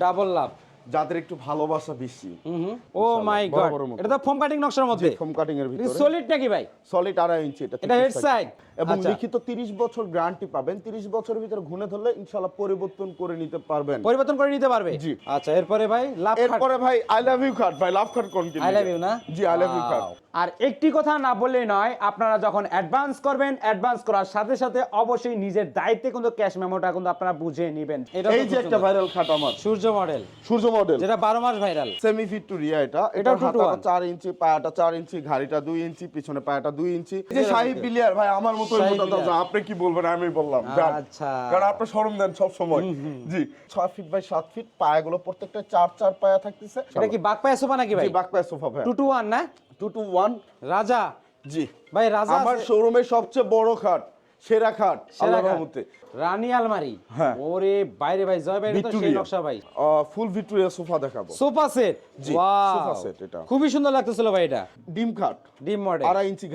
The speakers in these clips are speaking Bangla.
ডাবল লাভ। যাদের একটু ভালোবাসা বেশি। ও মাই গড এটা তো ফোম কাটিং নকশার মধ্যে। ফোম কাটিং এর ভিতরে। সলিড নাকি ভাই? সলিড আড়াই ইঞ্চি এটা এটা 33 side? এবং আচ্ছা। লিখিত 30 বছর গ্যারান্টি পাবেন। 30 বছরের ভিতরে ঘুরে ধরলে ইনশাআল্লাহ পরিবর্তন করে নিতে পারবেন। পরিবর্তন করে নিতে পারবে? জি। আচ্ছা এরপরে ভাই লাভ কার্ড এরপরে ভাই আই লাভ ইউ কার্ড ভাই লাভ কার্ড কোন কি আই লাভ ইউ না? জি আই লাভ ইউ কার্ড আর একটি কথা না বললেই নয় আপনারা যখন অ্যাডভান্স করবেন অ্যাডভান্স করার সাথে সাথে অবশ্যই নিজের দায়িত্বে কিন্তু ক্যাশ মেমোটা কিন্তু আপনারা বুঝে নেবেন। এই যে একটা ভাইরাল খাট আমার। সূর্য মডেল সূর্য মডেল যেটা বারো মাস ভাইরাল সেমি এটা এটা। এটাও two হাতাটা 4 ইঞ্চি পায়াটা 4 ইঞ্চি ঘাড়িটা 2 ইঞ্চি পিছনে পায়াটা 2 ইঞ্চি। এই যে শাহী পিলিয়ার ভাই আমার মতো। দাদা আপনি কি বলবেন? আমি বললাম আচ্ছা। কারণ আপনি শরম দেন সব সময় জি 6 ফিট বাই 7 ফিট পায়াগুলো প্রত্যেকটা 4 4 পায়া থাকতেছে। এটা কি বাক পায় সোফা নাকি ভাই? জি বাক পায়া সোফা ভাই। টু টু ওয়ান না? 2 টু 1 রাজা। জি। ভাই রাজা আমার আছে। শোরুমের সবচেয়ে বড় খাট। সেরা খাট সেরা আল্লাহর রহমতে। রানী আলমারি। হ্যাঁ। ওরে বাইরে ভাই জয় ভাই তো সেই নকশা ভাই। ফুল ভিক্টোরিয়া সোফা দেখাবো। Sofa set? জি, সোফা সেট এটা। খুবই সুন্দর লাগতেছিল ভাই এটা। ডিম খাট। ডিম মডেল। আড়াই ইঞ্চি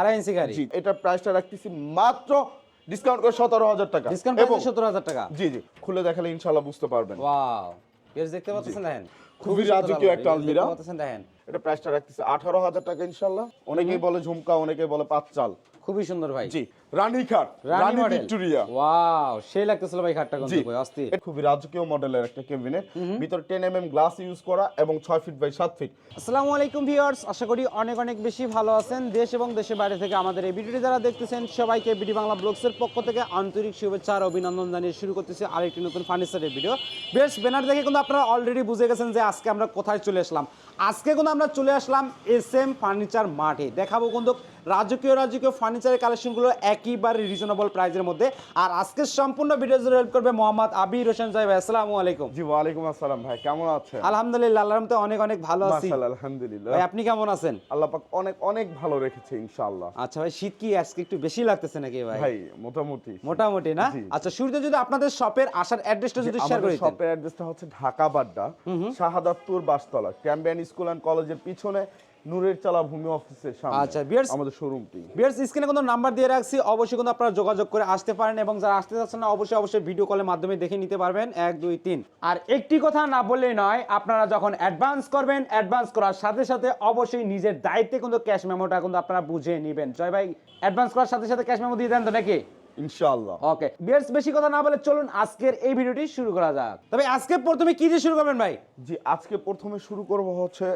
আড়াই ইঞ্চি গাড়ি জি এটা প্রাইসটা রাখতেছি মাত্র ডিসকাউন্ট করে সতেরো হাজার টাকা। ডিসকাউন্ট এবং সত্তর হাজার টাকা। জি জি খুলে দেখালে ইনশাল্লাহ বুঝতে পারবেন। ওয়াও। এর দেখতে পাচ্ছেন দেখেন। খুবই রাজকীয় একটা আলমিরা। দেখেন। এটা প্রাইসটা রাখতেছি আঠারো হাজার টাকা ইনশাল্লাহ অনেকেই বলে ঝুমকা অনেকেই বলে পাঁচ চাল খুবই সুন্দর ভাই। জি রানী খাট রানী রানী ভিক্টোরিয়া। ওয়াও সেই লাগতেছিল ভাই খাটটা কিন্তু ভাই অস্থির। খুবই রাজকীয় মডেলের একটা ক্যাবিনেট ভিতরে ten M M glass use করা এবং ছয় ফিট বাই সাত ফিট আসসালামু আলাইকুম ভিউয়ার্স আশা করি অনেক অনেক বেশি ভালো আছেন। দেশ এবং দেশের বাইরে থেকে আমাদের এই ভিডিওটি যারা দেখতেছেন সবাইকে বিডি বাংলা ব্লগসের পক্ষ থেকে আন্তরিক শুভেচ্ছা আর অভিনন্দন জানিয়ে শুরু করতেছি আরেকটি নতুন ফার্নিচারের ভিডিও। বেশ ব্যানার দেখে কিন্তু আপনারা অলরেডি বুঝে গেছেন যে আজকে আমরা কোথায় চলে আসলাম। আজকে কিন্তু আমরা চলে আসলাম এস এম ফার্নিচার মাঠে। দেখাবো কিন্তু রাজকীয় রাজকীয় ফার্নিচারের কালেকশনগুলো একেবারে রিজনেবল প্রাইসের মধ্যে। আর আজকে সম্পূর্ণ ভিডিও জুড়ে হেল্প করবে মোহাম্মদ আবির হোসেন সাহেব। আসসালামু আলাইকুম। জি ওয়ালাইকুম আসসালাম ভাই কেমন আছেন? আলহামদুলিল্লাহ আল্লাহর রহমতে অনেক অনেক ভালো আছি। মাশাআল্লাহ আলহামদুলিল্লাহ। ভাই আপনি কেমন আছেন? আল্লাহ পাক অনেক অনেক ভালো রেখেছে ইনশাআল্লাহ। আচ্ছা ভাই শীত কি আজকে একটু বেশি লাগতেছে নাকি ভাই? ভাই মোটামুটি। মোটামুটি না? আচ্ছা শুরুতে যদি আপনাদের শপের আসার অ্যাড্রেসটা যদি শেয়ার করে দিতেন শপের অ্যাড্রেসটা হচ্ছে Dhaka Badda Shahadatpur Bastala Cambrian school and কলেজের পিছনে নূরের চালা ভূমি অফিসের সামনে আচ্ছা, viewers- আমাদের শোরুমটি বিয়ার্স স্ক্রিনে কোনো নাম্বার দিয়ে রাখছি অবশ্যই কিন্তু আপনারা যোগাযোগ করে আসতে পারেন এবং যারা আসতে চাচ্ছেন না অবশ্যই অবশ্যই ভিডিও কলের মাধ্যমে দেখে নিতে পারবেন। এক দুই তিন। আর একটি কথা না বললেই নয় আপনারা যখন অ্যাডভান্স করবেন অ্যাডভান্স করার সাথে সাথে অবশ্যই নিজের দায়িত্বে কিন্তু ক্যাশ মেমোটা কিন্তু আপনারা বুঝে নেবেন। জয় ভাই অ্যাডভান্স করার সাথে সাথে ক্যাশ মেমো দিয়ে দেন তো নাকি? ইনশাআল্লাহ। ওকে বিয়ার্স বেশি কথা না বলে চলুন আজকের এই ভিডিওটি শুরু করা যাক। তবে আজকে প্রথমে কি দিয়ে শুরু করবেন ভাই? জি আজকে প্রথমে শুরু করব হচ্ছে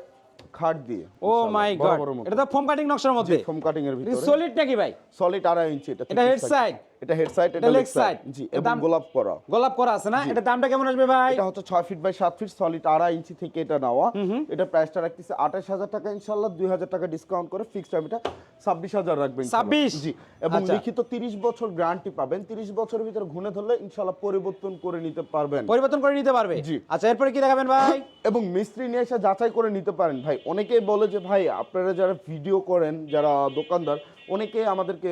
খাট দিয়ে ও মাই গড এটা তো ফোম কাটিং নকশার মধ্যে। ফোম কাটিং এর ভিতরে। সলিড নাকি ভাই? সলিড আড়াই ইঞ্চি এটা এটা 30 head side? এটা হেড সাইড এটা লেগ সাইড জি এবং গোলাপ করা। গোলাপ করা আছে না? এটা দামটা কেমন আসবে ভাই? এটা হচ্ছে ছয় ফিট বাই সাত ফিট সলিড আড়াই ইঞ্চি থেকে এটা নেওয়া। এটা প্রাইসটা রাখতেছে আঠাশ হাজার টাকা ইনশাল্লাহ দুই হাজার টাকা ডিসকাউন্ট করে ফিক্সড টাইম এটা ছাব্বিশ হাজার রাখবেন ইনশাল্লাহ। 26? জি এবং আচ্ছা। লিখিত তিরিশ বছর গ্যারান্টি পাবেন। তিরিশ বছরের ভিতরে ঘুরে ধরলে ইনশাল্লাহ পরিবর্তন করে নিতে পারবেন। পরিবর্তন করে নিতে পারবে? জি। আচ্ছা এরপরে কি দেখাবেন ভাই? এবং মিস্ত্রি নিয়ে এসে যাচাই করে নিতে পারেন ভাই। অনেকেই বলে যে ভাই আপনারা যারা ভিডিও করেন যারা দোকানদার অনেকে আমাদেরকে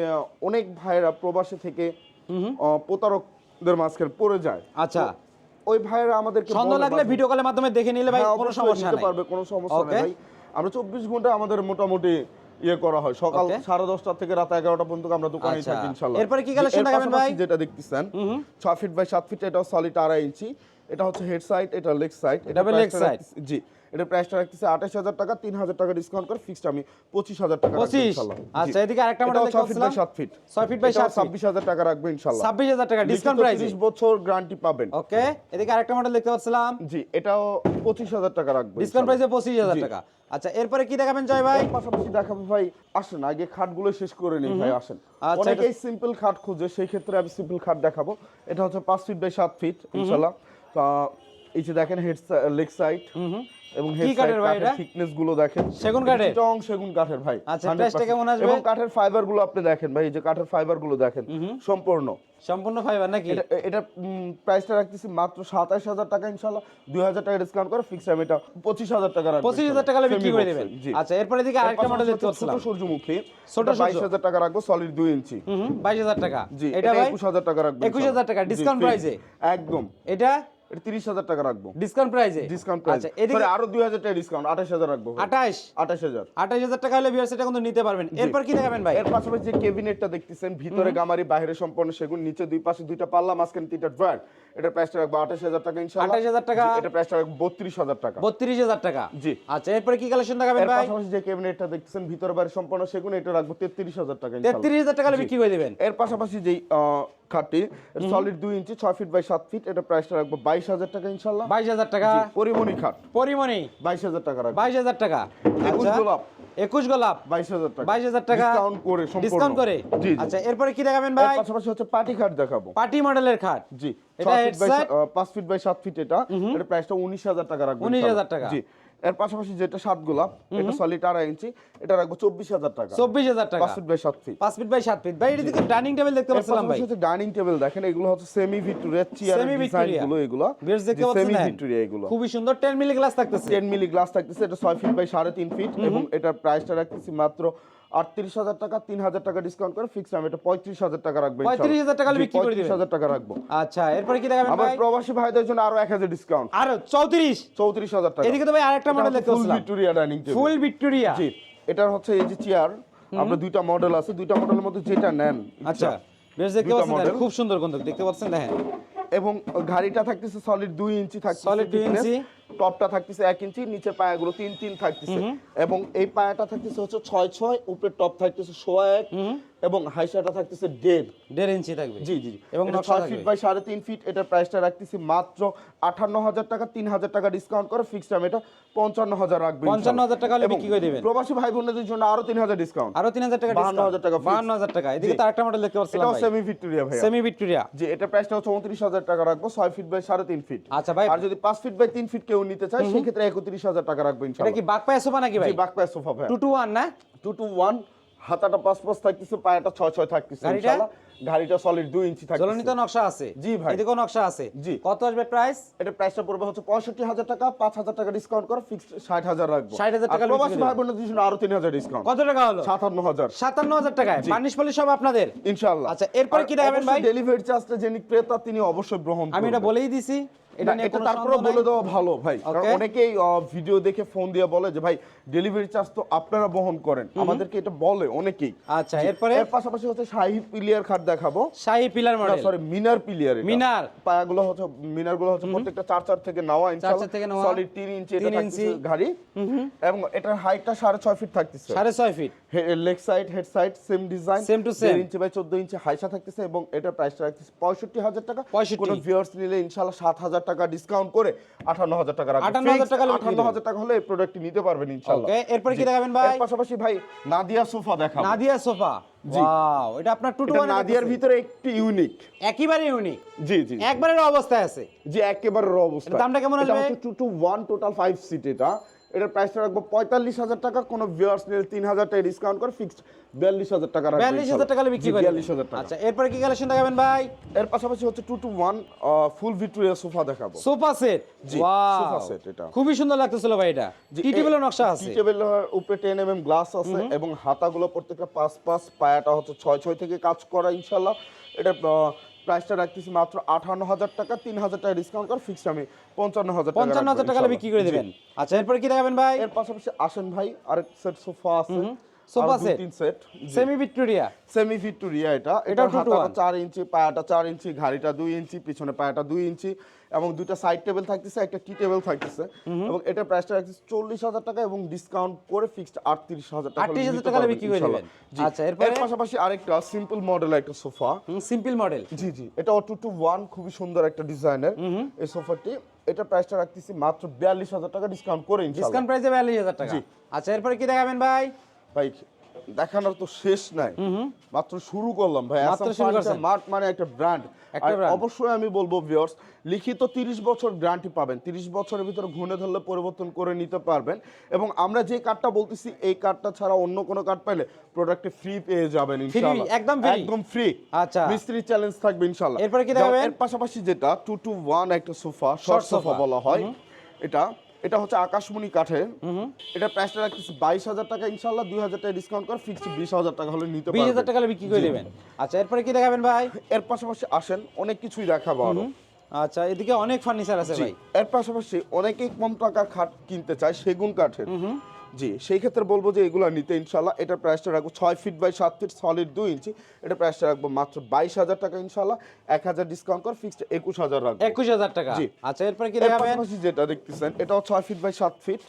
অনেক ভাইরা প্রবাসে থেকে প্রতারকদের মাঝখানে পড়ে যায়। আচ্ছা। ওই ভাইরা আমাদেরকে সন্দেহ লাগলে ভিডিও কলের মাধ্যমে দেখে নিলে ভাই হ্যাঁ, কোনো সমস্যা নাই। পারবে কোনো সমস্যা নেই ভাই। আমরা চব্বিশ ঘণ্টা আমাদের মোটামুটি ইয়ে করা হয়। সকাল সাড়ে দশটা থেকে রাত এগারোটা পর্যন্ত আমরা দোকানে আচ্ছা। থাকি ইনশাল্লাহ এরপরে কি এর দেখাবেন ভাই? যেটা দেখতেছেন ছয় ফিট বাই সাত ফিট এটা সলিড আড়াই ইঞ্চি। এটা হচ্ছে হেড সাইড এটা লেগ সাইড এটা leg side। জি। এটা প্রাইসটা রাখতেছে আঠাশ হাজার টাকা তিন হাজার টাকা ডিসকাউন্ট করে ফিক্সড আমি পঁচিশ হাজার টাকা 25 আচ্ছা, এদিকে আরেকটা দেখতে ছয় ফিট বাই সাত ফিট ছয় ফিট বাই সাত। ছাব্বিশ হাজার টাকা রাখব ইনশাল্লাহ। ছাব্বিশ হাজার টাকা ডিসকাউন্ট প্রাইস তিরিশ বছর গ্যারান্টি পাবেন। ওকে এদিকে আরেকটা মডেল দেখতে পাচ্ছিলাম। জি এটাও পঁচিশ হাজার টাকা রাখব ডিসকাউন্ট প্রাইসে পঁচিশ হাজার। টাকা। আচ্ছা এরপরে কি দেখাবেন জয় ভাই? পাশাপাশি দেখাবো ভাই আসেন আগে খাটগুলো শেষ করে নিই ভাই আসেন। আচ্ছা, অনেকেই সিম্পল খাট খুঁজে সেই ক্ষেত্রে আমি সিম্পল খাট দেখাবো। এটা হচ্ছে পাঁচ ফিট বাই সাত ফিট ইনশাল্লাহ। এই যে দেখেন হেড লেগ সাইড এবং হেড কি কাঠের থিকনেসগুলো দেখেন। সেগুন কাঠের? সেগুন কাঠের ভাই আচ্ছা, 100% price টা কেমন আসবে? এবং কাঠের ফাইবারগুলো আপনি দেখেন ভাই এই যে কাঠের ফাইবারগুলো দেখেন সম্পূর্ণ। সম্পূর্ণ ফাইবার নাকি? এটা প্রাইসটা রাখতেছি মাত্র সাতাশ হাজার টাকা ইনশাল্লাহ দুই হাজার টাকা ডিসকাউন্ট করে ফিক্স টাইম এটা পঁচিশ হাজার টাকা রাখব পঁচিশ হাজার টাকা বিক্রি করে দেবেন। আচ্ছা এরপরে এদিকে আরেকটা মডেল দেখতে পাচ্ছিলাম ছোট সূর্যমুখী ছোট বাইশ। হাজার টাকা রাখব সলিড দুই ইঞ্চি। বাইশ হাজার টাকা। জি এটা একুশ হাজার টাকা রাখব 21,000 টাকা, ইনশাল্লাহ। discount জি, একদম। এটা? এটা তিরিশ হাজার টাকা রাখব। ডিসকাউন্ট প্রাইসে ডিসকাউন্ট প্রাইস আচ্ছা এদিকে আরও দুই হাজার টাকা ডিসকাউন্ট আঠাশ হাজার রাখব আঠাশ? আঠাশ হাজার। আঠাশ হাজার টাকা হলে ভিউয়ার্স এটা কিন্তু নিতে পারবেন। এরপর কি দেখাবেন ভাই? এর পাশাপাশি যে কেবিনেটটা দেখতেছেন ভিতরে গামারি বাইরে সম্পূর্ণ সেগুন নিচে দুই পাশে দুইটা পাল্লা মাঝখানে তিনটা ড্রয়ার এটা প্রাইসটা রাখব আঠাশ হাজার টাকা ইনশাআল্লাহ। 28,000 টাকা। এটা প্রাইসটা রাখব বত্রিশ হাজার টাকা। বত্রিশ হাজার টাকা? জি। আচ্ছা এরপরে কি কালেকশন দেখাবেন এর ভাই? পাশাপাশি যে কেবিনেটটা দেখতেছেন ভিতরে বাইরে সম্পূর্ণ সেগুন এটা রাখব তেত্রিশ হাজার টাকা ইনশাআল্লাহ। তেত্রিশ হাজার টাকা হলে বিক্রি করে দেবেন। এর পাশাপাশি যেই খাটটি সলিড দুই ইঞ্চি ছয় ফিট বাই সাত ফিট এটা প্রাইসটা রাখব বাইশ হাজার টাকা ইনশাল্লাহ বাইশ হাজার টাকা? পরিমণি খাট। পরিমণি? বাইশ হাজার টাকা রাখব। বাইশ হাজার টাকা? একুশ আচ্ছা, গোলাপ। একুশ গোলাপ? বাইশ হাজার টাকা। বাইশ হাজার টাকা? ডিসকাউন্ট করে। ডিসকাউন্ট করে। আচ্ছা এরপরে কি দেখাবেন ভাই? পাশাপাশি হচ্ছে পার্টি খাট দেখাবো। পার্টি মডেলের খাট। জি? পাঁচ ফিট বাই সাত ফিট এটা। এটা প্রাইসটা উনিশ হাজার টাকা রাখব 19,000 ইনশাআল্লাহ। টাকা। জি। এর পাশাপাশি যেটা সাত গোলাপ এটা সলিড আড়াই ইঞ্চি এটা রাখব চব্বিশ হাজার টাকা। চব্বিশ হাজার টাকা। পাঁচ ফিট বাই সাত ফিট। পাঁচ ফিট বাই সাত ফিট। ভাই এটা দিকে ডাইনিং টেবিল দেখতে পাচ্ছিলাম ভাই। হচ্ছে ডাইনিং টেবিল দেখেন এগুলো হচ্ছে সেমি ভিক্টোরিয়া চেয়ার ডিজাইনগুলো এগুলো। বেশ দেখতে পাচ্ছেন সেমি ভিক্টোরিয়া এগুলো। খুবই সুন্দর 10 মিলি গ্লাস থাকতেছে। 10 মিলি গ্লাস থাকতেছে এটা 6 ফিট বাই সাড়ে তিন ফিট এবং এটার প্রাইসটা রাখতেছি মাত্র আটত্রিশ হাজার টাকা তিন হাজার টাকা ডিসকাউন্ট করে ফিক্স আমি এটা পঁয়ত্রিশ হাজার টাকা রাখব 35,000 টাকা হলে বিক্রি করে দিবেন। হাজার টাকা রাখব। আচ্ছা এরপরে কি দেখাবেন আবার প্রবাসী ভাইদের জন্য আরও এক হাজার ডিসকাউন্ট আর চৌত্রিশ? চৌত্রিশ হাজার টাকা। এদিকে তো ভাই আরেকটা মডেল দেখতে full Victoria dining full Victoria জি এটার হচ্ছে এই যে চেয়ার আপনার দুইটা মডেল আছে। দুইটা মডেলের মধ্যে যেটা নেন আচ্ছা বেশ দেখতে পাচ্ছেন খুব সুন্দর কিন্তু দেখতে পাচ্ছেন? দেখেন। এবং ঘাড়িটা থাকতেছে সলিড দুই ইঞ্চি থাকতেছে সলিড দুই ইঞ্চি। টপটা থাকতেছে এক ইঞ্চি নিচের পায়াগুলো তিন তিন থাকতেছে। এবং এই পায়াটা থাকতেছে হচ্ছে ছয় ছয় উপরে টপ থাকতেছে সোয়া এক। এবং হাইসাটা থাকতেছে দেড়। দেড় ইঞ্চি থাকবে। জি জি এবং ছয় ফিট বাই সাড়ে তিন ফিট এটার প্রাইসটা রাখতেছি মাত্র আটান্ন হাজার টাকা তিন হাজার টাকা ডিসকাউন্ট করে ফিক্সড টাইম এটা পঞ্চান্ন হাজার রাখবে 55,000 টাকা হলে বিক্রি করে দিবেন। প্রবাসী ভাই বোনদের জন্য আরও তিন হাজার ডিসকাউন্ট আরও তিন হাজার টাকা 52,000 টাকা fixed। বাহান্ন হাজার টাকা। এদিকে জি। তো আরেকটা মডেল দেখতে পাচ্ছিলাম এটাও সেমি ভিক্টোরিয়া ভাই সেমি ভিক্টোরিয়া যে এটা প্রাইসটা হচ্ছে উনত্রিশ হাজার টাকা রাখব ছয় ফিট বাই সাড়ে তিন ফিট। আচ্ছা ভাই। আর যদি পাঁচ ফিট বাই তিন ফিট কেউ নিতে চায় সেক্ষেত্রে একত্রিশ হাজার টাকা রাখব এটা কি বাক পায়ে সোফা নাকি ভাই? জি বাকপায় সোফা ভাই টু টু ওয়ান না? টু টু ওয়ান হাতাটা পাঁচ পাঁচ থাকতেছে পায়াটা ছয় ছয় থাকতেছে গাড়িটা? ইনশাআল্লাহ গাড়িটা সলিড দুই ইঞ্চি থাকতেছে। জ্বলনিত নকশা আছে। জি ভাই। এদিকেও নকশা আছে। জি। কত আসবে প্রাইস এটা প্রাইসটা পড়বে হচ্ছে পঁয়ষট্টি হাজার টাকা পাঁচ হাজার টাকা ডিসকাউন্ট করে ফিক্সড ষাট হাজার রাখব। 60,000 টাকা প্রবাসী ভাই বোনদের জন্য আরও তিন হাজার ডিসকাউন্ট কত টাকা হলো? সাতান্ন হাজার। সাতান্ন হাজার টাকায়। পানিশ পলি সব আপনাদের? ইনশাআল্লাহ আচ্ছা, এরপরে কি দেখাবেন ভাই? ডেলিভারি চার্জটা যিনি ক্রেতা তিনি অবশ্যই গ্রহণ আমি এটা বলেই দিছি। এটা এটা তারপরে বলে দেওয়া ভালো ভাই। কারণ. অনেকেই ভিডিও দেখে ফোন দিয়ে বলে যে ভাই ডেলিভারি চার্জ তো আপনারা বহন করেন। আমাদেরকে এটা বলে অনেকেই। আচ্ছা এরপরে? এর পাশাপাশি হচ্ছে শাহি পিলিয়ার খাট দেখাবো। শাহি পিলার মডেল সরি মিনার পিলিয়ার মিনার। পায়াগুলো হচ্ছে মিনারগুলো হচ্ছে প্রত্যেকটা চার চার থেকে নেওয়া ইনশাআল্লাহ। সলিড তিন ইঞ্চি এটা ইঞ্চি। ঘাড়ি এবং এটার হাইটটা সাড়ে ছয় ফিট থাকতেছে। সাড়ে ছয় feet leg side head side same design Same to same. Inch by চোদ্দ ইঞ্চি হাইসা থাকতেছে এবং এটার প্রাইসটা রাখতেছে পঁয়ষট্টি হাজার টাকা। 65 কোনো ভিউয়ার্স নিলে ইনশাআল্লাহ সাত হাজার টাকা ডিসকাউন্ট করে আঠান্ন হাজার টাকা রাখবে। 58,000 টাকা হলে বিক্রি আঠান্ন হাজার টাকা হলে এই প্রোডাক্টটি নিতে পারবেন ইনশাআল্লাহ। ওকে এরপরে কি দেখাবেন ভাই? এর পাশাপাশি ভাই নাদিয়া সোফা দেখাবো। নাদিয়া সোফা। ওয়াও এটা আপনার টু টু নাদিয়ার ভিতরে একটি ইউনিক একেবারে ইউনিক জি জি একবারের অবস্থায় আছে। যে একেবারে র অবস্থা দামটা কেমন আসবে? Two two one total five seat এটা। এটার প্রাইসটা রাখব পঁয়তাল্লিশ হাজার টাকা কোনো ভিউয়ার্স নিলে তিন হাজার টাকা ডিসকাউন্ট করে ফিক্সড বিয়াল্লিশ হাজার টাকা বিয়াল্লিশ হাজার টাকা বিক্রি করে বিয়াল্লিশ হাজার টাকা। আচ্ছা এরপরে কি কালেকশন দেখাবেন ভাই? এর পাশাপাশি হচ্ছে two two one full Victoria sofa দেখাবো। সোফা সেট জি, সোফা সেট এটা। খুবই সুন্দর লাগতেছিল ভাই এটা। টি টেবিলের নকশা আছে। টি টেবিলের উপরে টেন এম এম গ্লাস আছে এবং হাতাগুলো প্রত্যেকটা পাঁচ পাঁচ পায়াটা হচ্ছে ছয় ছয় থেকে কাজ করা ইনশাল্লাহ। এটা প্রাইসটা রাখতেছি মাত্র আঠান্ন হাজার টাকা তিন হাজার টাকা ডিসকাউন্ট করে ফিক্সড আমি পঞ্চান্ন হাজার পঞ্চান্ন হাজার টাকা বিক্রি করে দেবেন। আচ্ছা এরপরে কি দেখাবেন ভাই? এর পাশাপাশি আসেন ভাই আরেক সেট সোফা আছে। সোফা সেট তিন set semi Victoria semi Victoria এটা। এটা হাতাটা চার ইঞ্চি পায়াটা চার ইঞ্চি ঘাড়িটা দুই ইঞ্চি পিছনে পায়াটা দুই ইঞ্চি। এবং দুইটা সাইড টেবিল থাকতেছে একটা টি টেবিল থাকতেছে। এবং এটা প্রাইসটা রাখতেছে চল্লিশ হাজার টাকা এবং ডিসকাউন্ট করে ফিক্সড আটত্রিশ হাজার টাকা 38,000 নিতে টাকা বিক্রি করে। দিবেন। আচ্ছা, এরপরে? এর পাশাপাশি আরেকটা সিম্পল মডেল একটা সোফা সিম্পল মডেল জি জি। এটা টু টু ওয়ান খুবই সুন্দর একটা ডিজাইনের এই সোফাটি এটা প্রাইসটা রাখতেছি মাত্র বিয়াল্লিশ হাজার টাকা ডিসকাউন্ট করে ডিসকাউন্ট প্রাইসে বিয়াল্লিশ হাজার টাকা। আচ্ছা এরপরে কি দেখাবেন ভাই? ভাই দেখানোর তো শেষ নাই। মাত্র শুরু করলাম ভাই। মার্ট মানে একটা ব্র্যান্ড। অবশ্যই আমি বলব ভিউয়ার্স লিখিত 30 বছর গ্যারান্টি পাবেন। 30 বছরের ভিতরে ঘুরে ধরলে পরিবর্তন করে নিতে পারবেন। এবং আমরা যে কার্ডটা বলতেছি এই কার্ডটা ছাড়া অন্য কোনো কার্ড পাইলে প্রোডাক্টে ফ্রি পেয়ে যাবেন ইনশাআল্লাহ। একদম free? একদম ফ্রি আচ্ছা। মিস্ত্রি চ্যালেঞ্জ থাকবে ইনশাআল্লাহ। এরপরে কি দেখাবেন? এর পাশাপাশি যেটা 2 টু 1 একটা সোফা শর্ট সোফা বলা হয়। এটা এটা হচ্ছে আকাশমণি কাঠের এটা প্রাইসটা রাখতেছি বাইশ হাজার টাকা ইনশাল্লাহ দুই হাজার টাকা ডিসকাউন্ট করে ফিক্সড বিশ হাজার টাকা হলে নিতে বিশ পারবেন। হাজার টাকা হলে বিক্রি করে। দেবেন। আচ্ছা এরপরে কি দেখাবেন ভাই? এর পাশাপাশি আসেন অনেক কিছুই দেখাবো আরও। আচ্ছা এদিকে অনেক ফার্নিচার আছে ভাই। এর পাশাপাশি অনেকেই কম টাকার খাট কিনতে চায় সেগুন কাঠের। জি সেই ক্ষেত্রে বলব যে এগুলো নিতে ইনশাল্লাহ এটা প্রাইসটা রাখব ছয় ফিট বাই সাত ফিট সলিড দুই ইঞ্চি এটা প্রাইসটা রাখব মাত্র বাইশ হাজার টাকা ইনশাল্লাহ এক হাজার ডিসকাউন্ট কর ফিক্সড একুশ হাজার রাখব। একুশ হাজার টাকা? জি। আচ্ছা এরপরে কি পাশাপাশি যেটা দেখতেছেন এটাও ছয় ফিট বাই সাত ফিট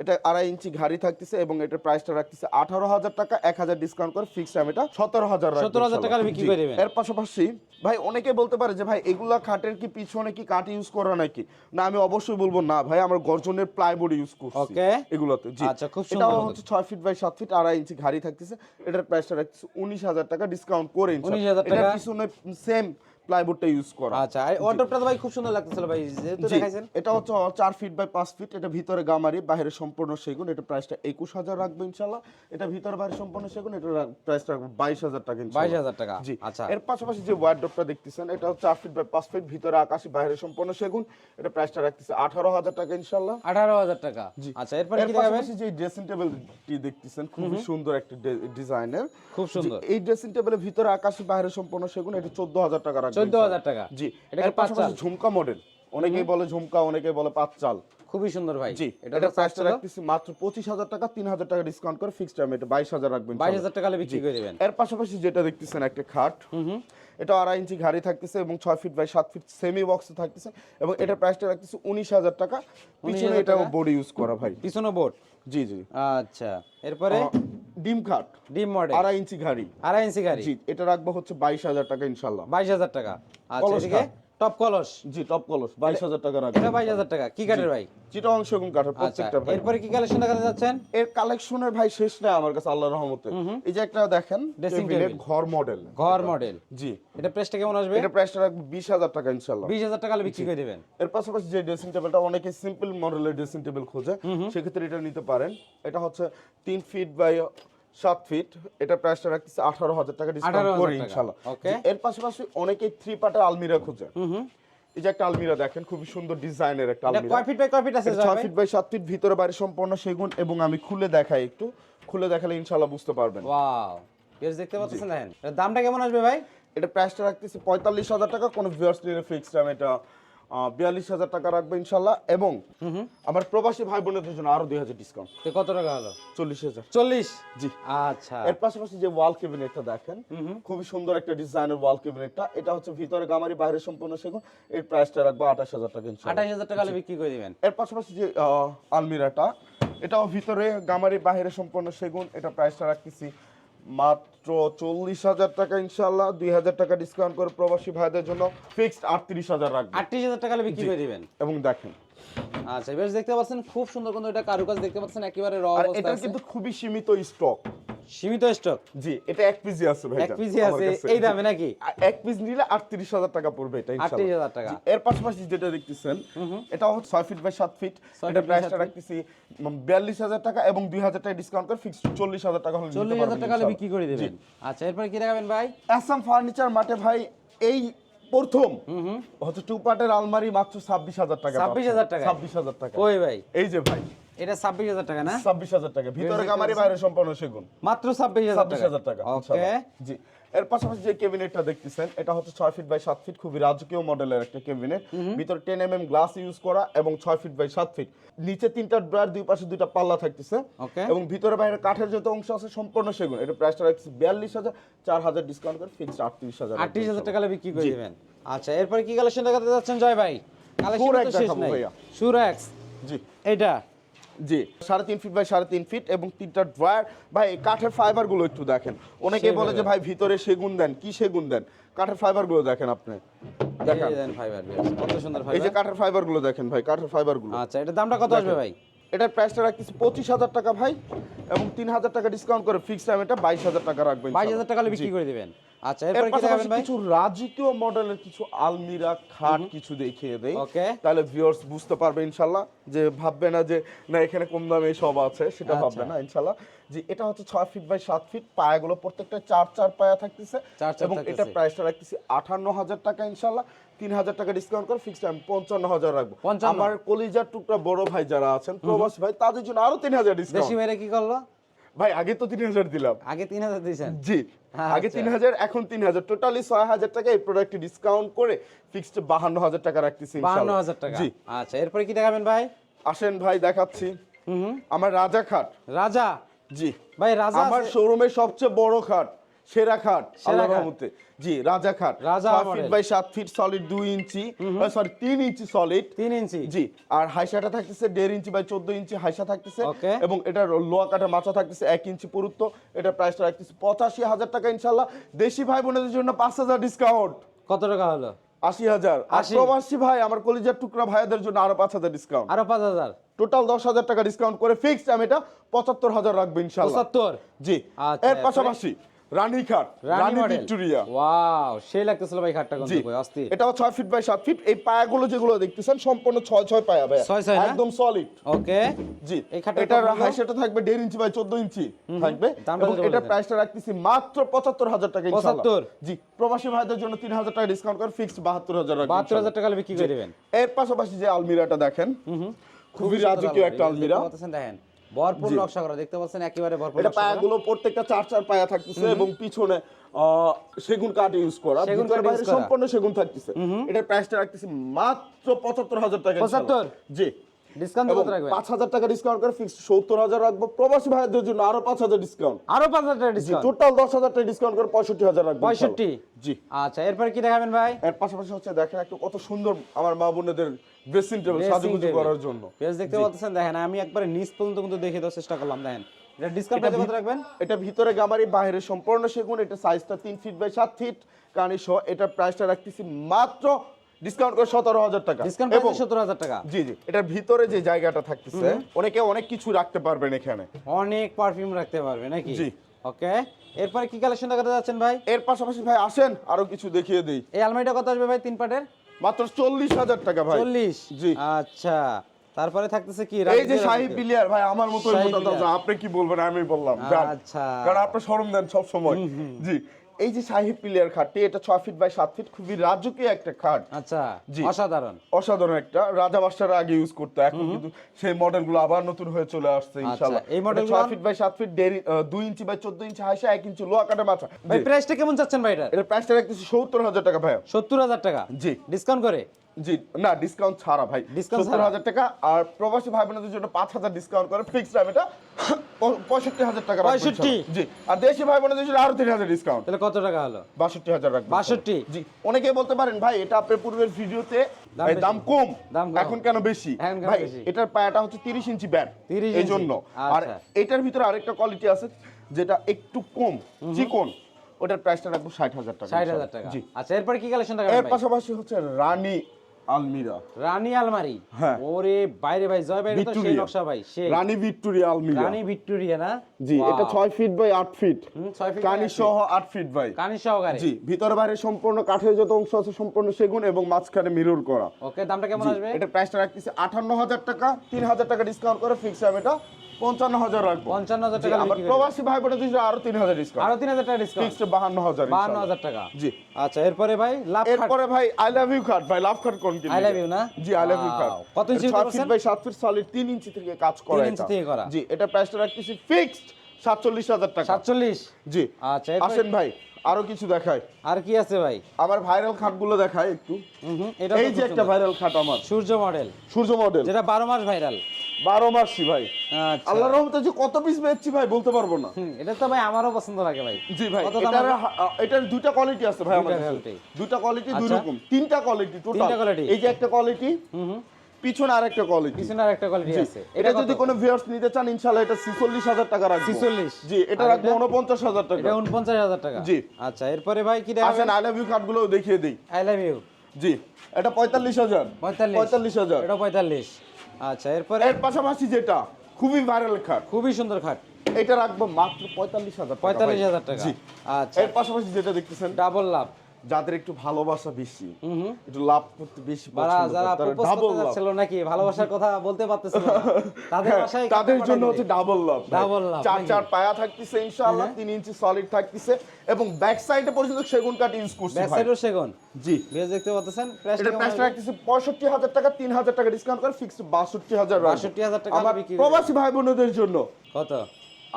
এটা আড়াই ইঞ্চি ঘাড়ি থাকতেছে এবং এটার প্রাইসটা রাখতেছে আঠারো হাজার টাকা। এক হাজার ডিসকাউন্ট করে ফিক্সড টাইম এটা সতেরো হাজার 17,000 টাকায় বিক্রি করে দিবেন। এর পাশাপাশি ভাই অনেকে বলতে পারে যে ভাই এগুলা খাটের কি পিছনে কি কাঠ ইউজ করা নাকি? না আমি অবশ্যই বলব না ভাই আমার গর্জনের প্লাইবোর্ড ইউজ করছি. এগুলোতে। জি। আচ্ছা, খুব এটাও এটা হচ্ছে 6 ফিট বাই 7 ফিট আড়াই ইঞ্চি ঘাড়ি থাকতেছে এটার প্রাইসটা রাখতেছে উনিশ হাজার টাকা ডিসকাউন্ট করে 19,000 এটার টাকা। পিছনে সেম প্লাইবোর্ডটা ইউজ করা। আচ্ছা আর ওয়ার্ডরোবটা তো ভাই খুব সুন্দর লাগতেছিল ভাই যেহেতু দেখাইছেন। এটা হচ্ছে চার ফিট বাই পাঁচ ফিট এটা ভিতরে গামারি বাইরে সম্পূর্ণ সেগুন এটা প্রাইসটা একুশ হাজার রাখবে ইনশাল্লাহ এটা ভিতরে বাইরে সম্পূর্ণ সেগুন এটা প্রাইসটা রাখবে বাইশ হাজার টাকা ইনশাল্লাহ। 22,000 টাকা, জি। আচ্ছা। এর পাশাপাশি যে ওয়ার্ডরোবটা দেখতেছেন এটা হচ্ছে চার ফিট বাই পাঁচ ফিট ভিতরে আকাশি বাইরে সম্পূর্ণ সেগুন এটা প্রাইসটা রাখতেছে আঠারো হাজার টাকা ইনশাল্লাহ আঠারো হাজার টাকা আচ্ছা এরপরে এর কি দেখাবেন যে ড্রেসিং টেবিলটি দেখতেছেন খুবই সুন্দর একটা ডিজাইনের খুব সুন্দর। এই ড্রেসিং টেবিলের ভিতরে আকাশি বাইরে সম্পূর্ণ সেগুন এটা চোদ্দ হাজার টাকা রাখবে 14,000 টাকা। জি এটা এর কি পাঁচ পাশাপাশি চাল? ঝুমকা মডেল অনেকেই বলে ঝুমকা অনেকেই বলে পাঁচচাল খুবই সুন্দর ভাই। জি এটা এটা প্রাইসটা রাখতেছি মাত্র পঁচিশ হাজার টাকা তিন হাজার টাকা ডিসকাউন্ট করে ফিক্সড টাইম এটা বাইশ হাজার রাখবেন বাইশ হাজার টাকা বিক্রি করে দেবেন। এর পাশাপাশি যেটা দেখতেছেন একটা খাট। এটা আড়াই ইঞ্চি ঘাড়ি থাকতেছে এবং ছয় ফিট বাই সাত ফিট সেমি বক্সে থাকতেছে এবং এটার প্রাইসটা রাখতেছে উনিশ হাজার টাকা। পিছনে 19,000 এটাও টাকা? বডি ইউজ করা ভাই। পিছনে বোর্ড জি জি। আচ্ছা। এরপরে? ডিম খাট ডিম মডেল। আড়াই ইঞ্চি ঘাড়ি। আড়াই ইঞ্চি গাড়ি জি এটা রাখব হচ্ছে বাইশ হাজার টাকা ইনশাল্লাহ বাইশ হাজার টাকা। আচ্ছা এদিকে টপ কলস। জি টপ কলস বাইশ হাজার টাকা রাখব এটা বাইশ হাজার টাকা। কি কাঠের ভাই? চিটাং সেগুন কাঠের আচ্ছা প্রত্যেকটা ভাই। এরপরে কি কালেকশন দেখাতে যাচ্ছেন? এর কালেকশনের ভাই শেষ নাই আমার কাছে রহমতে। এই যে একটা দেখেন cabinet, table। ঘর মডেল ঘর মডেল জি। এটা প্রাইসটা কেমন আসবে? এটা প্রাইসটা রাখব বিশ হাজার টাকা ইনশাল্লাহ বিশ হাজার টাকা বিক্রি করে দেবেন। এর পাশাপাশি যে ড্রেসিং টেবিলটা অনেকে সিম্পল মডেলের ড্রেসিং টেবিল খোঁজে সেক্ষেত্রে এটা নিতে পারেন। এটা হচ্ছে তিন ফিট বাই সাত ফিট এটা প্রাইসটা রাখতেছে আঠারো হাজার টাকা ডিসকাউন্ট 18,000 করে ইনশাল্লাহ এর পাশাপাশি অনেকেই থ্রি পার্টের আলমিরা খোঁজে। এই যে একটা আলমিরা দেখেন খুবই সুন্দর ডিজাইনের একটা আলমিরা। কয় ফিট বাই কয় ফিট আছে ফিট বাই ফিট ভিতরে বাইরে সম্পূর্ণ সেগুন এবং আমি খুলে দেখাই একটু। খুলে দেখালে ইনশাল্লাহ বুঝতে পারবেন। ওয়াও এর দেখতে পাচ্ছেন দেখেন। দামটা কেমন আসবে ভাই? এটা প্রাইসটা রাখতেছি পঁয়তাল্লিশ হাজার টাকা কোনো ভিউয়ার্স নিলে ফিক্সড টাইম এটা বিয়াল্লিশ হাজার টাকা রাখবে ইনশাল্লাহ এবং আমার প্রবাসী ভাই বোনদের জন্য আরও দুই হাজার ডিসকাউন্ট কত টাকা হলো? চল্লিশ হাজার। চল্লিশ? জি। আচ্ছা। এর পাশাপাশি যে ওয়াল ক্যাবিনেটটা দেখেন খুবই সুন্দর একটা ডিজাইনের ওয়াল ক্যাবিনেটটা এটা হচ্ছে ভিতরে গামারি বাইরে সম্পূর্ণ সেগুন এর প্রাইসটা রাখব আঠাশ হাজার টাকা আঠাশ হাজার টাকা বিক্রি করে দিবেন? এর পাশাপাশি যে আলমিরাটা এটাও ভিতরে গামারি বাইরে সম্পূর্ণ সেগুন এটা প্রাইসটা রাখতেছি মাত্র চল্লিশ হাজার টাকা ইনশাল্লাহ দুই হাজার টাকা ডিসকাউন্ট করে প্রবাসী ভাইদের জন্য ফিক্সড আটত্রিশ হাজার রাখবেন আটত্রিশ হাজার টাকা বিক্রি করে দিবেন? এবং দেখেন। আচ্ছা বেশ দেখতে পাচ্ছেন খুব সুন্দর কিন্তু এটা কারুকাজ দেখতে পাচ্ছেন একেবারে র অবস্থা এটা কিন্তু খুবই সীমিত স্টক সীমিত স্টক। জি এটা এক পিসি আছে ভাই এক পিসি আছে এই দামে নাকি? এক পিস নিলে আটত্রিশ হাজার টাকা পড়বে এটা। 38,000 টাকা। এর পাশাপাশি যেটা দেখতেছেন এটা হচ্ছে ফিট বাই ফিট। এটা প্রাইসটা রাখতেছি বিয়াল্লিশ হাজার টাকা এবং দুই হাজার টাকা ডিসকাউন্ট করে ফিক্স চল্লিশ হাজার টাকা হলে নিতে চল্লিশ হাজার টাকা হলে বিক্রি করে দেবেন। আচ্ছা এরপরে কি দেখাবেন ভাই? আসাম ফার্নিচার মাঠে ভাই এই প্রথম হচ্ছে টু পার্টের আলমারি মাত্র ছাব্বিশ হাজার টাকা 26,000 টাকা? ছাব্বিশ হাজার টাকা। ওই ভাই? এই যে ভাই এটা ছাব্বিশ হাজার টাকা না? ছাব্বিশ হাজার টাকা। ভিতরে গামারি বাইরে সম্পূর্ণ সেগুন। মাত্র ছাব্বিশ হাজার ছাব্বিশ টাকা টাকা ওকে। জি। এর পাশাপাশি যে ক্যাবিনেটটা দেখতেছেন এটা হচ্ছে ছয় ফিট বাই সাত ফিট খুবই রাজকীয় মডেলের একটা ক্যাবিনেট। ভিতরে ten M M glass use করা এবং ছয় ফিট বাই সাত ফিট। নিচে তিনটা ড্রয়ার দুই পাশে দুইটা পাল্লা থাকতেছে. এবং ভিতরে বাইরে কাঠের যত অংশ আছে সম্পূর্ণ সেগুন। এটা প্রাইসটা রাখছে বিয়াল্লিশ হাজার চার হাজার ডিসকাউন্ট করে ফিক্সড আটত্রিশ হাজার আটত্রিশ হাজার টাকা বিক্রি করে দিবেন। আচ্ছা এরপরে কি কালেকশন দেখাতে যাচ্ছেন জয় ভাই? কালেকশন তো শেষ নাই। ভাইয়া। সুরেক্স জি। এইটা জি সাড়ে তিন ফিট বাই সাড়ে তিন ফিট এবং তিনটা ড্রয়ার ভাই কাঠের ফাইবারগুলো একটু দেখেন। অনেকে বলে যে ভাই ভিতরে সেগুন দেন কি সেগুন দেন? কাঠের ফাইবারগুলো দেখেন আপনি। দেখেন। এই ফাইবার কত সুন্দর এই যে কাঠের ফাইবারগুলো দেখেন ভাই কাঠের ফাইবারগুলো আচ্ছা এটার দামটা কত আসবে ভাই? এটার প্রাইসটা রাখতেছি পঁচিশ হাজার টাকা ভাই এবং তিন হাজার টাকা ডিসকাউন্ট করে ফিক্স টাইম এটা বাইশ হাজার টাকা রাখবেন বাইশ হাজার টাকা বিক্রি করে দিবেন। আচ্ছা এরপরে কি দেখাবেন ভাই? কিছু রাজকীয় মডেলের কিছু আলমিরা খাট কিছু দেখিয়ে দেই। Okay. তাহলে ভিউয়ার্স বুঝতে পারবে যে ভাববে না যে না এখানে কম দামে সব আছে সেটা আচ্ছা। ভাববে না ইনশাল্লাহ যে এটা হচ্ছে ছয় ফিট বাই সাত ফিট পায়াগুলো প্রত্যেকটা চার চার পায়া থাকতেছে। এবং। এটা প্রাইসটা রাখতেছি হাজার টাকা ইনশাল্লাহ তিন হাজার টাকা ডিসকাউন্ট করে ফিক্স টাইম পঞ্চান্ন হাজার রাখব আমার কলিজার টুকরা বড় ভাই যারা আছেন প্রবাসী ভাই তাদের জন্য আরও তিন হাজার ডিসকাউন্ট দেশি মেরে কি করল? ভাই আগে তো তিন হাজার দিলাম। আগে তিন হাজার দিয়েছেন? জি আগে আচ্ছা। তিন হাজার এখন তিন হাজার টোটালি ছয় হাজার টাকা এই প্রোডাক্টটি ডিসকাউন্ট করে ফিক্সড বাহান্ন হাজার টাকা রাখতেছি বাহান্ন হাজার টাকা। জি। আচ্ছা এরপরে কি দেখাবেন ভাই? আসেন ভাই দেখাচ্ছি। আমার রাজা খাট। রাজা? জি। ভাই রাজা আমার শোরুমের সবচেয়ে বড় খাট। সেরা খাট সেরা আল্লাহর রহমতে। জি রাজা খাট। রাজা ফিট বাই সাত ফিট সলিড দুই ইঞ্চি সরি তিন ইঞ্চি সলিড তিন ইঞ্চি। জি আর হাইসাটা থাকতেছে দেড় ইঞ্চি বাই চোদ্দ ইঞ্চি হাইসা থাকতেছে। এবং এটার লোয়া কাটা মাথা থাকতেছে এক ইঞ্চি পুরুত্ব। এটার প্রাইসটা রাখতেছে পঁচাশি হাজার টাকা ইনশাল্লাহ। দেশি ভাই বোনদের জন্য পাঁচ হাজার ডিসকাউন্ট কত টাকা হলো? আশি হাজার। প্রবাসী ভাই আমার কলিজার টুকরা ভাইদের জন্য আরও পাঁচ হাজার ডিসকাউন্ট আরও পাঁচ হাজার? টোটাল দশ হাজার টাকা ডিসকাউন্ট করে ফিক্সড আমি এটা পঁচাত্তর হাজার রাখব ইনশাল্লাহ। পঁচাত্তর? জি আচ্ছা, এর পাশাপাশি রানী রানী রানী ভিক্টোরিয়া। ওয়াও সেই লাগতেছিল ভাই খাটটা জি কিন্তু অস্থির। এটাও ছয় ফিট বাই সাত ফিট এই পায়াগুলো যেগুলো দেখতেছেন সম্পূর্ণ ছয় ছয় পায়া ভাই ছয় ছয় না? একদম সলিড ওকে। জি এই খাটটার এটার দাম থাকবে দেড় ইঞ্চি বাই চোদ্দ ইঞ্চি থাকবে। এবং এটার প্রাইসটা রাখতেছি মাত্র পঁচাত্তর হাজার টাকা ইনশাআল্লাহ। 75? জি প্রবাসী ভাইদের জন্য তিন হাজার টাকা ডিসকাউন্ট করে ফিক্সড টাকা বিক্রি করে দেবেন। এর পাশাপাশি যে আলমিরাটা দেখেন খুবই রাজকীয় একটা আলমিরা। দেখেন ভরপুর নকশা করা দেখতে পাচ্ছেন একেবারে ভরপুর এটা পায়াগুলো প্রত্যেকটা চার চার পায়া থাকতেছে এবং পিছনে সেগুন কাঠ ইউজ করা সেগুন কাঠ। সম্পূর্ণ সেগুন থাকতেছে। এটার প্রাইসটা রাখতেছি মাত্র টাকা ইনশাআল্লাহ। 75? জি। ডিসকাউন্ট কত রাখবেন? টাকা ডিসকাউন্ট করে রাখব। প্রবাসী ভাইদের জন্য আরও পাঁচ হাজার ডিসকাউন্ট আরও পাঁচ হাজার টাকা ডিসকাউন্ট টোটাল টাকা ডিসকাউন্ট করে রাখব। জি। আচ্ছা এরপরে কি দেখাবেন ভাই? এর পাশাপাশি হচ্ছে দেখেন একটু কত সুন্দর আমার মা বোনেদের ড্রেসিং টেবিল সাজুগুজু করার জন্য। পেজ দেখতে পাচ্ছেন দেখেন আমি একবারে নিচ পর্যন্ত কিন্তু দেখে দেওয়ার চেষ্টা করলাম দেখেন। এটা ডিসকাউন্ট কত রাখবেন? এটা ভিতরে গামারি বাইরে সম্পূর্ণ সেগুন এটা সাইজটা তিন ফিট বাই সাত ফিট কানি সহ এটার প্রাইসটা রাখতেছি মাত্র ডিসকাউন্ট করে সতেরো হাজার টাকা। ডিসকাউন্ট এবং সত্তর হাজার টাকা। জি জি এটার ভিতরে যে জায়গাটা থাকতেছে অনেকে অনেক কিছু রাখতে পারবেন এখানে। অনেক পারফিউম রাখতে পারবে নাকি? জি। ওকে এরপরে কি কালেকশন দেখাতে যাচ্ছেন ভাই? এর পাশাপাশি ভাই আসেন আরও কিছু দেখিয়ে দিই। এই আলমারিটা কত আসবে ভাই তিন পাটের? মাত্র চল্লিশ হাজার টাকা ভাই চল্লিশ জি। আচ্ছা তারপরে থাকতেছে কি এই যে শাহী রাজকীয়। ভাই আমার মতো পিলিয়ার। আপনি কি বলবেন আমি বললাম। আচ্ছা। কারণ আপনি শরম দেন সব সময় জি এই যে সাহেব পিলিয়ার খাটটি এটা ছয় ফিট বাই সাত ফিট খুবই রাজকীয় একটা খাট। আচ্ছা জি। অসাধারণ। অসাধারণ একটা। রাজা বাদশারা আগে ইউজ করতো এখন কিন্তু সেই মডেলগুলো আবার নতুন হয়ে চলে আসছে ইনশাআল্লাহ। এই মডেল ছয় ফিট বাই সাত ফিট দেড় দুই ইঞ্চি বাই চোদ্দ ইঞ্চি হাইসা এক ইঞ্চি লোয়া কাটা মাথা। ভাই প্রাইসটা কেমন চাচ্ছেন ভাই এটা এটার প্রাইসটা রাখতেছি সত্তর হাজার টাকা ভাই সত্তর হাজার টাকা? জি। ডিসকাউন্ট করে? জি না ডিসকাউন্ট ছাড়া ভাই। সত্তর হাজার টাকা আর প্রবাসী ভাই বোনদের জন্য পাঁচ হাজার ডিসকাউন্ট করে ফিক্স দাম এটা পঁয়ষট্টি হাজার টাকা রাখব 65? ইনশাআল্লাহ। জি আর দেশি ভাই বোনদের জন্য আরও তিন হাজার ডিসকাউন্ট তাহলে কত টাকা হলো? বাষট্টি হাজার রাখব 62? জি অনেকে বলতে পারেন ভাই এটা আপনার পূর্বের ভিডিওতে দাম কম এখন কেন বেশি? ভাই এটার পায়াটা হচ্ছে তিরিশ ইঞ্চি ব্যাট 30 এই জন্য। আর আচ্ছা। এটার ভিতরে আরেকটা কোয়ালিটি আছে যেটা একটু কম চিকন ওটার প্রাইসটা রাখব ষাট হাজার টাকা ষাট হাজার টাকা। জি। আচ্ছা এরপরে কি কালেকশন এর পাশাপাশি হচ্ছে রানী আলমিরা। রানী আলমারি? হ্যাঁ। ওরে বাইরে ভাই জয় ভাই তো সেই নকশা ভাই সেই। রানী ভিক্টোরিয়া আলমিরা। রানী ভিক্টোরিয়া না? জি এটা ছয় ফিট বাই আট ফিট হুম, ছয় ফিট কানি সহ আট ফিট বাই কানি সহকারে। জি ভিতরে বাইরে সম্পূর্ণ কাঠের যত অংশ আছে সম্পূর্ণ সেগুন এবং মাঝখানে মিরর করা। ওকে দামটা কেমন আসবে? এটা প্রাইসটা রাখতেছি আটান্ন হাজার টাকা তিন হাজার টাকা ডিসকাউন্ট করে ফিক্স আমি এটা পঞ্চান্ন হাজার রাখব। পঞ্চান্ন হাজার টাকা আমার প্রবাসী ভাই বোনের জন্য আরও তিন হাজার ডিসকাউন্ট আরও তিন হাজার টাকা ডিসকাউন্ট ফিক্সড বাহান্ন হাজার বাহান্ন হাজার টাকা। জি। আচ্ছা এরপরে ভাই লাভ এরপরে ভাই আই লাভ ইউ কার্ড ভাই লাভ কার্ড কোন কি I love না? জি আই লাভ ইউ Wow! কত ইঞ্চি ছয় ফিট বাই সাত ফিট সলিড তিন ইঞ্চি থেকে কাজ করা তিন ইঞ্চি থেকে করা। জি এটা প্রাইসটা রাখতেছি ফিক্সড সাতচল্লিশ হাজার টাকা। সাতচল্লিশ? জি। আচ্ছা আসেন ভাই আরও কিছু দেখায় আর কি আছে ভাই? আমার ভাইরাল খাটগুলো দেখায় একটু। এই যে একটা ভাইরাল খাট আমার। সূর্য মডেল সূর্য মডেল যেটা বারো মাস ভাইরাল বারো মাসি ভাই। আচ্ছা। আল্লাহর রহমতে যে কত পিস বেচছি ভাই বলতে পারব না। এটা তো ভাই আমারও পছন্দ লাগে ভাই। জি ভাই এটার? এটার দুইটা কোয়ালিটি আছে ভাই আমার দুইটা কোয়ালিটি দুই আচ্ছা। রকম। তিনটা কোয়ালিটি টোটাল এই যে একটা কোয়ালিটি পিছনে আরেকটা কোয়ালিটি পিছনে আর একটা কোয়ালিটি আছে। এটা যদি কোনো ভিউয়ার্স নিতে চান ইনশাআল্লাহ এটা 46000 টাকা রাখব। 46? জি এটা রাখব 49000 টাকা। এটা উনপঞ্চাশ হাজার টাকা? জি। আচ্ছা এরপরে ভাই কি দেখাবেন আসেন আই লাভ ইউ কার্ডগুলো দেখিয়ে দেই। আই লাভ ইউ জি এটা 45000 পঁয়তাল্লিশ। 45000 এটা পঁয়তাল্লিশ। আচ্ছা এরপর? এর পাশাপাশি যেটা খুবই ভাইরাল খাট। খুবই সুন্দর খাট। এটা রাখব মাত্র পঁয়তাল্লিশ হাজার পঁয়তাল্লিশ হাজার টাকা। আচ্ছা। এর পাশাপাশি যেটা দেখতেছেন ডাবল লাভ যাদের একটু ভালোবাসা বেশি একটু লাভ করতে বেশি যারা প্রপোজ করতে যাচ্ছিল নাকি ভালোবাসার কথা বলতে পারতেছিল না। তাদের হ্যাঁ, তাদের জন্য হচ্ছে ডাবল লাভ Double love, চার চার পায়া থাকতেছে ইনশাআল্লাহ তিন ইঞ্চি সলিড থাকতেছে এবং ব্যাক সাইডে পর্যন্ত সেগুন কাঠ ইউজ করছি ব্যাক সাইডও সেগুন? জি। বেশ দেখতে পাচ্ছেন এটা প্রাইসটা রাখতেছে পঁয়ষট্টি হাজার টাকা তিন হাজার টাকা ডিসকাউন্ট করে ফিক্সড বাষট্টি হাজার 62,000 টাকা আমার প্রবাসী ভাই বোনদের জন্য। কত?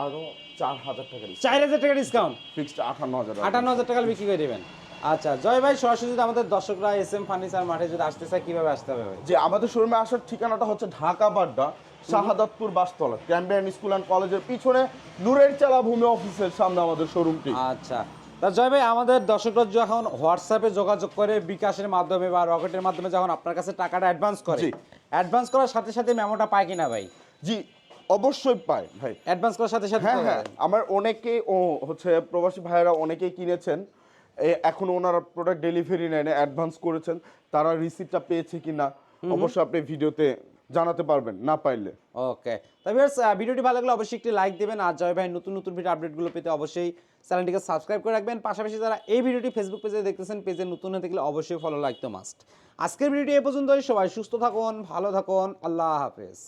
আরও চার হাজার টাকা চার হাজার টাকা ডিসকাউন্ট ফিক্সড আটান্ন হাজার টাকা আটান্ন হাজার টাকা বিক্রি করে দেবেন। আচ্ছা জয় ভাই সরাসরি যদি আমাদের দর্শকরা এস এম ফার্নিচার মাঠে যদি আসতে চায় কীভাবে আসতে হবে যে আমাদের শোরুমে আসার ঠিকানাটা হচ্ছে Dhaka Badda Shahadatpur Bashtola Cambrian school and কলেজের পিছনে নূরের চালা ভূমি অফিসের সামনে আমাদের শোরুমটি। আচ্ছা তা জয় ভাই আমাদের দর্শকরা যখন হোয়াটসঅ্যাপে যোগাযোগ করে বিকাশের মাধ্যমে বা রকেটের মাধ্যমে যখন আপনার কাছে টাকাটা অ্যাডভান্স করে অ্যাডভান্স করার সাথে সাথে মেমোটা পায় কিনা ভাই? জি অবশ্যই পায় ভাই। অ্যাডভান্স করার সাথে সাথে হ্যাঁ হ্যাঁ আমার অনেকে ও হচ্ছে প্রবাসী ভাইয়েরা অনেকেই কিনেছেন। এখন ওনারা প্রোডাক্ট ডেলিভারি নেয় অ্যাডভান্স করেছেন। তারা রিসিপ্টটা পেয়েছে কিনা অবশ্যই আপনি ভিডিওতে জানাতে পারবেন না পাইলে। ওকে। তবে ভিডিওটি ভালো লাগলে অবশ্যই একটি লাইক দেবেন আর জয় ভাই নতুন নতুন ভিডিও আপডেটগুলো পেতে অবশ্যই চ্যানেলটিকে সাবস্ক্রাইব করে রাখবেন। পাশাপাশি যারা এই ভিডিওটি ফেসবুক পেজে দেখতেছেন পেজে নতুন হয়ে থাকলে অবশ্যই ফলো লাইক তো মাস্ট আজকের ভিডিওটি এ পর্যন্তই সবাই সুস্থ থাকুন ভালো থাকুন আল্লাহ হাফেজ।